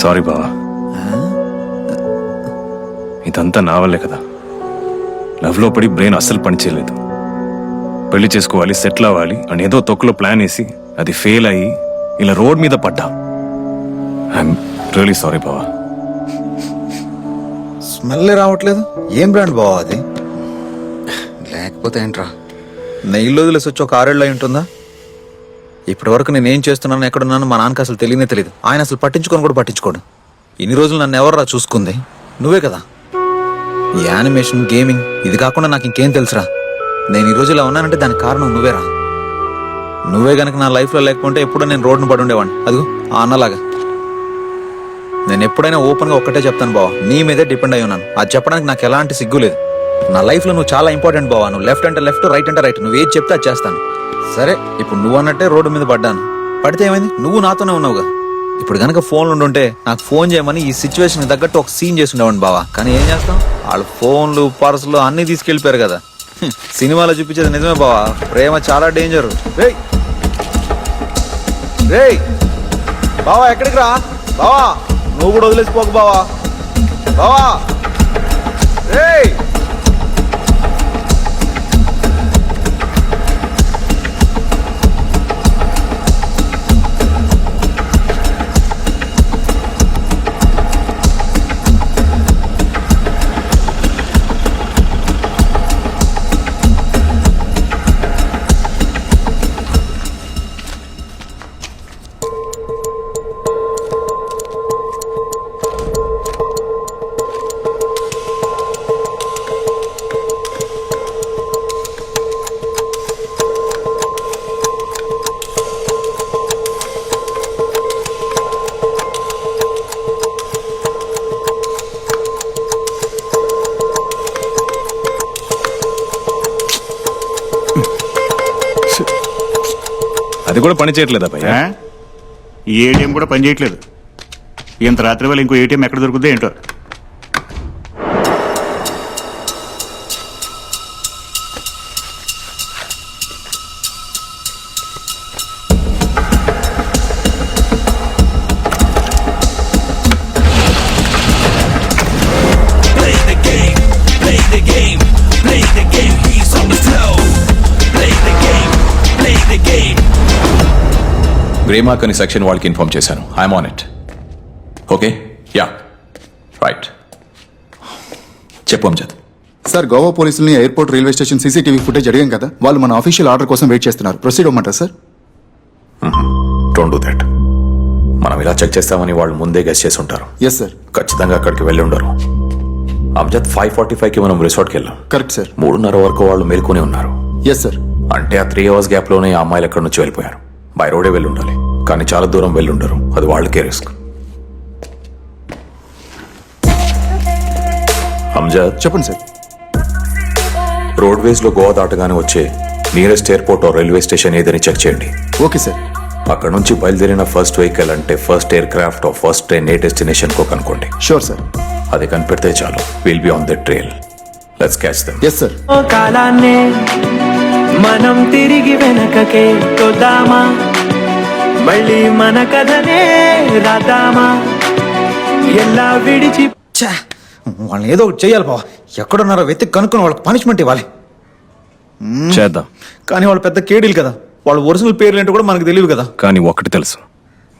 Sorry బావా. ఇదంతా నా వల్లే కదా. లవ్లో పడి బ్రెయిన్ అస్సలు పనిచేయలేదు పెళ్ళి చేసుకోవాలి సెటిల్ అవ్వాలి అని ఏదో తొక్కులో ప్లాన్ వేసి అది ఫెయిల్ అయ్యి ఇలా రోడ్ మీద పడ్డా. ఐఎమ్ రియలీ సారీ బావా. స్మెల్ రావట్లేదు? ఏం బ్రాండ్ బావా అది? లేకపోతే ఏంట్రా? నా ఇల్లు వదిలేసి వచ్చి ఒక ఆరేళ్ళు అయి ఉంటుందా? ఇప్పటి వరకు నేను ఏం చేస్తున్నాను ఎక్కడున్నాను మా నాన్నకి అసలు తెలియనే తెలియదు ఆయన అసలు పట్టించుకొని కూడా పట్టించుకోడు. ఇన్ని రోజులు నన్ను ఎవర్రా చూసుకుంది? నువ్వే కదా. ఈ యానిమేషన్ గేమింగ్ ఇది కాకుండా నాకు ఇంకేం తెలుసురా? నేను ఈ రోజు ఇలా ఉన్నానంటే దానికి కారణం నువ్వేరా? నువ్వే గనక నా లైఫ్లో లేకపోతే ఎప్పుడో నేను రోడ్డును పడి ఉండేవాడిని. అదిగో ఆ అన్నలాగా. నేను ఎప్పుడైనా ఓపెన్గా ఒక్కటే చెప్తాను బావా నీ మీదే డిపెండ్ అయి ఉన్నాను. అది చెప్పడానికి నాకు ఎలాంటి సిగ్గు లేదు. నా లైఫ్లో నువ్వు చాలా ఇంపార్టెంట్ బావా. నువ్వు లెఫ్ట్ అంటే లెఫ్ట్ రైట్ అంటే రైట్. నువ్వు ఏది చెప్తే అది చేస్తాను. సరే ఇప్పుడు నువ్వు అన్నట్టే రోడ్డు మీద పడ్డాను. పడితే ఏమైంది? నువ్వు నాతోనే ఉన్నావుగా. ఇప్పుడు గనక ఫోన్లు ఉండుంటే నాకు ఫోన్ చేయమని ఈ సిచ్యువేషన్ తగ్గట్టు ఒక సీన్ చేసి ఉండేవాడిని బావా. కానీ ఏం చేస్తాం? వాళ్ళు ఫోన్లు పర్సులు అన్నీ తీసుకెళ్ళిపోయారు కదా. సినిమాలో చూపించేది నిజమే బావా. ప్రేమ చాలా డేంజర్ రే రే బావా ఎక్కడికి రా? బావా నువ్వు కూడా వదిలేసిపోకు బావా. బావా! రే అది కూడా పని చేయట్లేదా భయ్యా? ఈ ఏటీఎం కూడా పనిచేయట్లేదు ఇంత రాత్రి వేళ ఇంకో ఏటీఎం ఎక్కడ దొరుకుతుందో ఏంటో. గ్రేమార్క్ అని సెక్షన్ వాళ్ళకి ఇన్ఫార్మ్ చేశాను. I'm on it okay yeah right చెప్పు అంజద్. సార్ గోవా పోలీసుల్ని airport railway station CCTV footage అడిగాం కదా? వాళ్ళు మన అఫీషియల్ ఆర్డర్ కోసం వెయిట్ చేస్తున్నారు. ప్రొసీడ్ అవ్వమంటారా సార్ డోంట్ డూ దట్ మనం ఇలా చెక్ చేస్తామని వాళ్ళు ముందే గెస్ చేసి ఉంటారు. ఎస్ సార్ ఖచ్చితంగా అక్కడికి వెళ్ళి ఉండరు. అంజద్ ఫైవ్ ఫార్టీ ఫైవ్కి మనం రిసార్ట్కి వెళ్ళాం. కరెక్ట్ సార్ మూడున్నర వరకు వాళ్ళు మేల్కొని ఉన్నారు. ఎస్ సార్ అంటే ఆ త్రీ అవర్స్ గ్యాప్లోనే ఆ అమ్మాయిలు ఎక్కడి నుంచి వెళ్ళిపోయారు? బై రోడే వెళ్ళి ఉండాలి కానీ చాలా దూరం వెళ్ళి ఉండరు అది వాళ్ళకే రిస్క్. అంజద్ చెప్పండి సార్. రోడ్వేస్లో గోవా దాటగానే వచ్చే నియరెస్ట్ ఎయిర్పోర్ట్ రైల్వే స్టేషన్ ఏదని చెక్ చేయండి. Okay sir. అక్కడ నుంచి బయలుదేరిన ఫస్ట్ వెహికల్ అంటే first aircraft of first train A destination కో కనుకోండి షూర్ సార్ అది కనిపెడితే చాలు. Will be on the trail let's catch them yes sir ఓ కాలాన్నే మనం తిరిగి వెనకకే తొద్దామా? మళ్ళీ మన కథనే రాద్దామా? ఎలా విడిచి ఛా! వాళ్ళని ఏదో ఒకటి చేయాలి బావా. ఎక్కడున్నారో వెతికి కనుక్కొని వాళ్ళకి పనిష్మెంట్ ఇవ్వాలి. చేద్దాం. కానీ వాళ్ళు పెద్ద కేడీలు కదా. వాళ్ళ ఒరిజినల్ పేర్లు ఏంటో కూడా మనకు తెలియదు కదా. కానీ ఒక్కటి తెలుసు.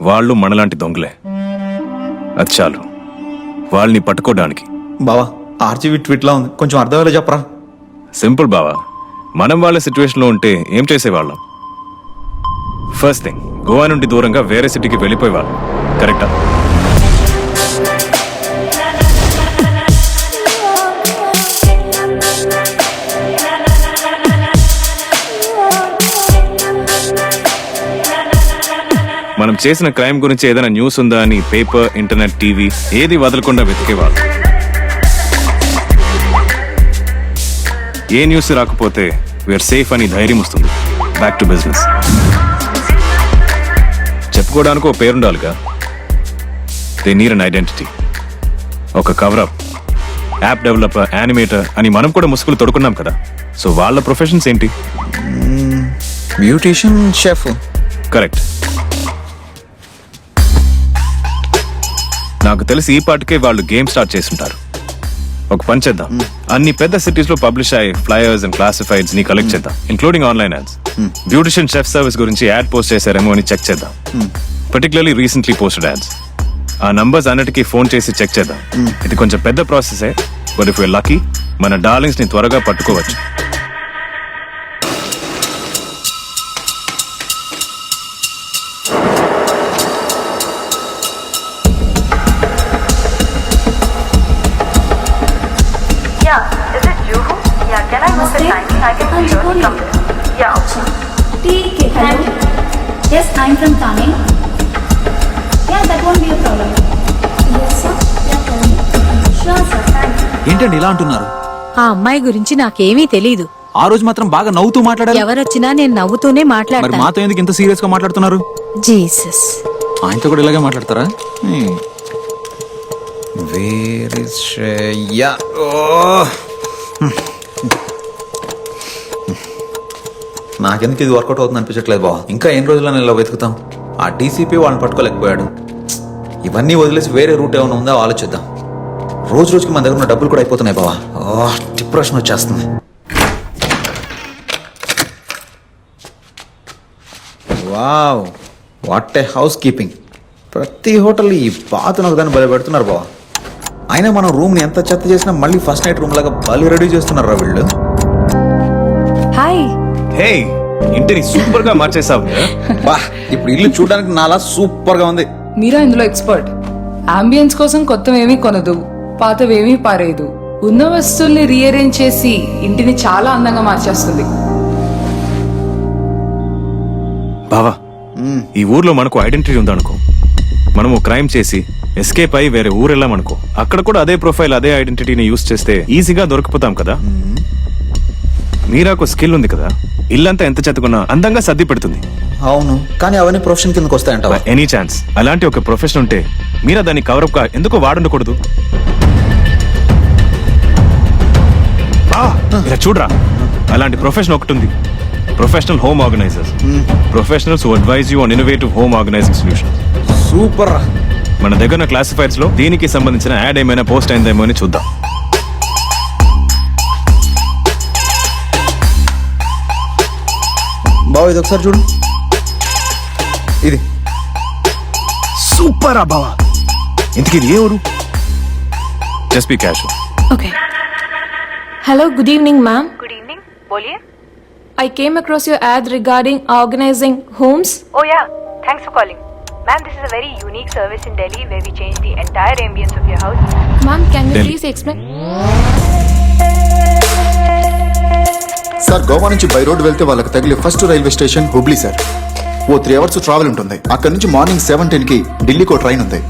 వాళ్ళు మనలాంటి దొంగలే. అది చాలు. వాళ్ళని పట్టుకోవడానికి. బావా ఆర్జీవి ట్వీట్లా ఉంది. కొంచెం అర్థమయ్యేలా చెప్పరా? సింపుల్ బావా. మనం వాళ్ళ సిచ్యువేషన్లో ఉంటే ఏం చేసేవాళ్ళం? ఫస్ట్ థింగ్ గోవా నుండి దూరంగా వేరే సిటీకి వెళ్ళిపోయేవారు కరెక్టా మనం చేసిన క్రైమ్ గురించి ఏదైనా న్యూస్ ఉందా అని పేపర్ ఇంటర్నెట్ టీవీ ఏది వదలకుండా వెతికేవాళ్ళు ఏ న్యూస్ రాకపోతే వీఆర్ సేఫ్ అని ధైర్యం వస్తుంది. బ్యాక్ టు బిజినెస్ చెప్పుకోవడానికి ఒక పేరుండాలిగా. దే నీర్ అన్ ఐడెంటిటీ ఒక cover up app developer animator అని మనం కూడా ముసుగులు తొడుకున్నాం కదా. సో వాళ్ళ ప్రొఫెషన్స్ ఏంటి? బ్యూటీషియన్ షెఫ్ కరెక్ట్ నాకు తెలిసి ఈ పాటికే వాళ్ళు గేమ్ స్టార్ట్ చేస్తుంటారు. ఒక పని చేద్దాం. అన్ని పెద్ద సిటీస్లో పబ్లిష్ అయ్యే ఫ్లైయర్స్ అండ్ క్లాసిఫైడ్స్ని కలెక్ట్ చేద్దాం including online ads beautician chef service గురించి యాడ్ పోస్ట్ చేశారేమో అని చెక్ చేద్దాం. పర్టికులర్లీ రీసెంట్లీ పోస్టెడ్ యాడ్స్ ఆ నంబర్స్ అన్నిటికీ ఫోన్ చేసి చెక్ చేద్దాం. ఇది కొంచెం పెద్ద ప్రాసెసే బట్ ఇఫ్ లక్కీ మన డార్లింగ్స్ని త్వరగా పట్టుకోవచ్చు. Yeah, is it Juhu? Yeah, can I know the timing? I can be sure to come. Yeah, okay. ठीक है hello yes I am from Thane yeah that won't be a problem yes sir yeah sure sir thank you ఏంటండి ఇలా అంటున్నారు ఆ అమ్మాయి గురించి నాకేమీ తెలీదు ఆ రోజు మాత్రం బాగా నవ్వుతూ మాట్లాడారు ఎవరొచ్చినా నేను నవ్వుతూనే మరి మాట్లాడతాను మాతో ఎందుకు ఇంత సీరియస్ గా మాట్లాడుతున్నారు జీసస్ ఆయనతో కూడా ఇలాగే మాట్లాడతారా వేర్ ఇస్ శ్రేయ నాకెందుకు ఇది వర్కౌట్ అవుతుంది అనిపించట్లేదు బావ. ఇంకా ఎన్ని రోజుల్లో ఇలా వెతుకుతాం. ఆ డీసీపీ వాళ్ళని పట్టుకోలేకపోయాడు. ఇవన్నీ వదిలేసి వేరే రూట్ ఏమైనా ఉందో ఆలోచిద్దాం. రోజు రోజుకి మన దగ్గర ఉన్న డబ్బులు కూడా అయిపోతున్నాయి బావా. డిప్రెషన్ వచ్చేస్తుంది. Wow what a housekeeping ప్రతి హోటల్ ఈ పాతను ఒకదాన్ని బలి పెడుతున్నారు బావ. అయినా మనం రూమ్ని ఎంత చెత్త చేసినా మళ్ళీ ఫస్ట్ నైట్ రూమ్ లాగా బలి రెడీ చేస్తున్నారు వీళ్ళు? హే ఇంటిని సూపర్గా మార్చేసావు బా ఇప్పుడు ఇల్లు చూడడానికి నాలా సూపర్గా ఉంది. మీరా ఇందులో ఎక్స్పర్ట్ అంబియన్స్ కోసం కొత్తవేమీ కొనదు పాతవేమీ పారేయదు. ఉన్న వస్తువుల్ని రీఅరేంజ్ చేసి ఇంటిని చాలా అందంగా మార్చేస్తుంది. బావా ఈ ఊర్లో మనకు ఐడెంటిటీ ఉందనుకో. మనము క్రైమ్ చేసి ఎస్కేప్ అయి వేరే ఊరు వెళ్ళామనుకో అక్కడ కూడా అదే ప్రొఫైల్ అదే ఐడెంటిటీని యూస్ చేస్తే ఈజీగా దొరికిపోతాం కదా. మీరాకు స్కిల్ ఉంది కదా. ఇల్లంతా ఎంత చెత్తకున్నా అందంగా సర్ది పెడుతుంది. అవును కానీ అవన్నీ ప్రొఫెషన్ కిందకి వస్తాయంటావా? ఎనీ ఛాన్స్ అలాంటి ఒక ప్రొఫెషన్ ఉంటే మీరా దాన్ని కవరప్గా ఎందుకు వాడుండకూడదు? ఇలా చూడరా. అలాంటి ప్రొఫెషన్ ఒకటి ఉంది professional home organisers professionals advise you on innovative home organising solution super మన దగ్గర క్లాసిఫైడ్స్లో దీనికి సంబంధించిన యాడ్ ఏమైనా పోస్ట్ అయిందేమో అని చూద్దాం. బావ ఇది ఒకసారి చూడు ఇది సూపర్ బావా ఇంతకీ ఇది ఏ ఊరు just be cash okay hello good evening ma'am Good evening. Boliye? I came across your ad regarding organising homes Oh yeah, thanks for calling. Ma'am, this is a very unique service in Delhi where we change the entire ambience of your house. Ma'am can you Delhi. Please explain sir Goa నుంచి by road వెళ్తే వాళ్ళకి తగిలే first railway station Hubli sir. ఓ three hours travel ఉంటుంది. అక్కడ నుంచి morning seven టెన్కి ఢిల్లీకి ఓ train ఉంది.